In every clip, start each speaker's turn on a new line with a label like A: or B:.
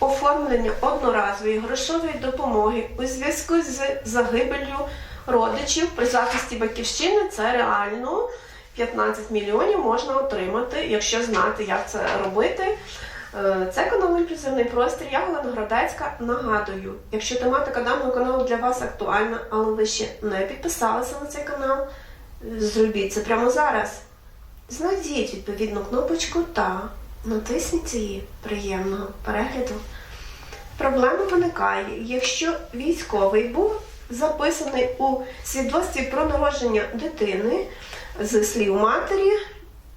A: Оформлення одноразової грошової допомоги у зв'язку з загибелью родичів при захисті батьківщини це реально 15 мільйонів можна отримати, якщо знати, як це робити. Е, Це канал Інклюзивний простір. Я Галина Градецька. Нагадую, якщо тематика даного каналу для вас актуальна, але ви ще не підписалися на цей канал, зробіть це прямо зараз. Знайдіть відповідну кнопочку та натисніть її приємного перегляду. Проблема виникає, якщо військовий був записаний у свідоцтві про народження дитини з слів матері,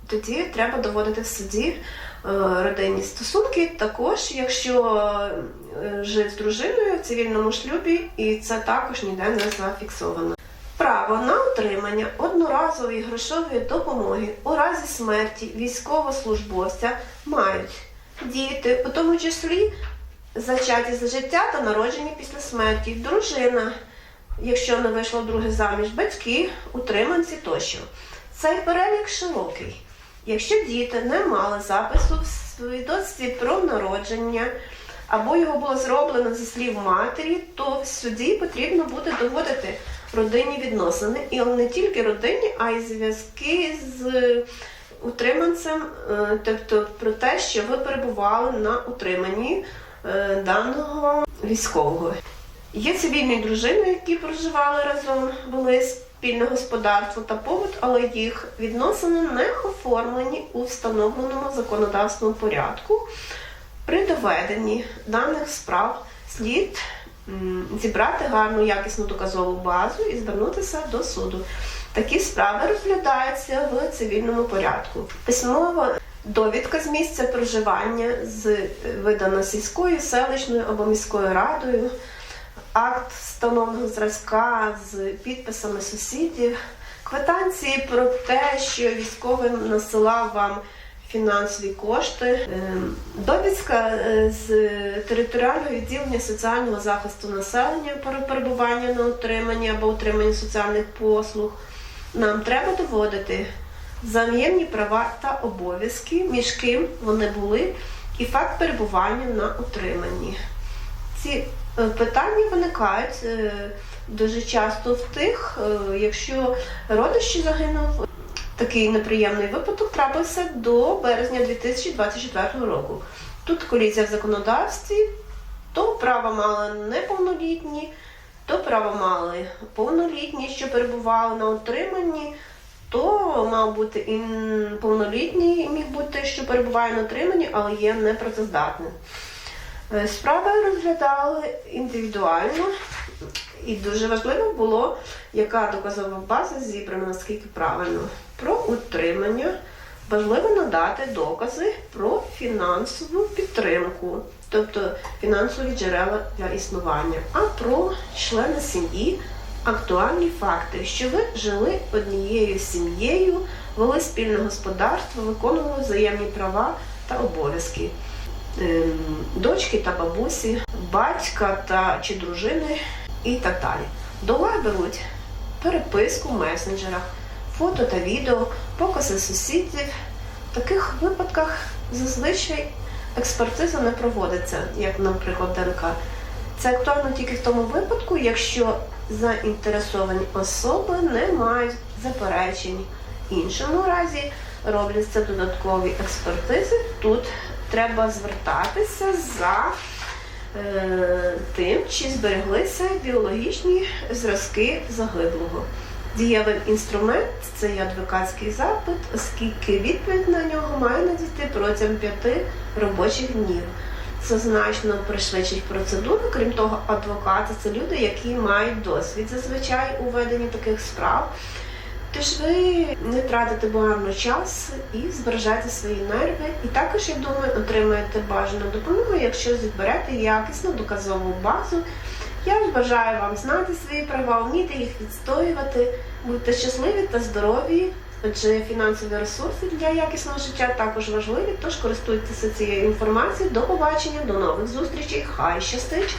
A: тоді треба доводити в суді е, родинні стосунки. Також, якщо е, жив з дружиною в цивільному шлюбі, і це також ніде не зафіксовано. Право на отримання одноразової грошової допомоги у разі смерті військовослужбовця мають діти, у тому числі зачаті за життя та народжені після смерті, дружина, якщо не вийшла вдруге заміж, батьки, утриманці тощо. Цей перелік широкий. Якщо діти не мали запису в свідоцтві про народження, або його було зроблено зі слів матері, то в суді потрібно буде доводити родинні відносини. І не тільки родинні, а й зв'язки з утриманцем, е, тобто про те, що ви перебували на утриманні е, даного військового. Є цивільні дружини, які проживали разом, вели спільне господарство та побут, але їх відносини не оформлені у встановленому законодавством порядку. При доведенні даних справ слід зібрати гарну якісну доказову базу і звернутися до суду. Такі справи розглядаються в цивільному порядку. Письмова довідка з місця проживання з видана сільською, селищною або міською радою, акт встановленого зразка з підписами сусідів, квитанції про те, що військовий насилав вам фінансові кошти, ем, довідка е, з територіального відділення соціального захисту населення про перебування на утриманні або утриманні соціальних послуг. Нам треба доводити взаємні права та обов'язки, між ким вони були, і факт перебування на утриманні. Ці е, питання виникають е, дуже часто в тих, е, якщо родичі загинув. Такий неприємний випадок трапився до березня 2024 року. Тут колізія в законодавстві, то право мали неповнолітні, то право мали повнолітні, що перебували на утриманні, то мав бути і повнолітній міг бути, що перебуває на утриманні, але є непрацездатним. Е, Справи розглядали індивідуально, і дуже важливо було, яка доказова база зібрана, наскільки правильно. Про утримання. Важливо надати докази про фінансову підтримку, тобто фінансові джерела для існування, а про члени сім'ї. Актуальні факти, що ви жили однією сім'єю, вели спільне господарство, виконували взаємні права та обов'язки. Ем, дочки та бабусі, батька та чи дружини і так далі. До беруть переписку в месенджерах, фото та відео, покази сусідів. В таких випадках зазвичай експертиза не проводиться, як, наприклад, ДНК. Це актуально тільки в тому випадку, якщо заінтересовані особи не мають заперечень. В іншому разі робляться додаткові експертизи. Тут треба звертатися за е, тим, чи збереглися біологічні зразки загиблого. Дієвий інструмент це є адвокатський запит, оскільки відповідь на нього має надійти протягом п'яти робочих днів. Це значно пришвидшить процедуру. Крім того, адвокати це люди, які мають досвід зазвичай у веденні таких справ. Тож ви не тратите багато часу і збережете свої нерви. І також, я думаю, отримаєте бажану допомогу, якщо зберете якісну доказову базу. Я бажаю вам знати свої права, вміти їх відстоювати, будьте щасливі та здорові. Отже, фінансові ресурси для якісного життя також важливі, тож користуйтеся цією інформацією. До побачення, до нових зустрічей. Хай щастить!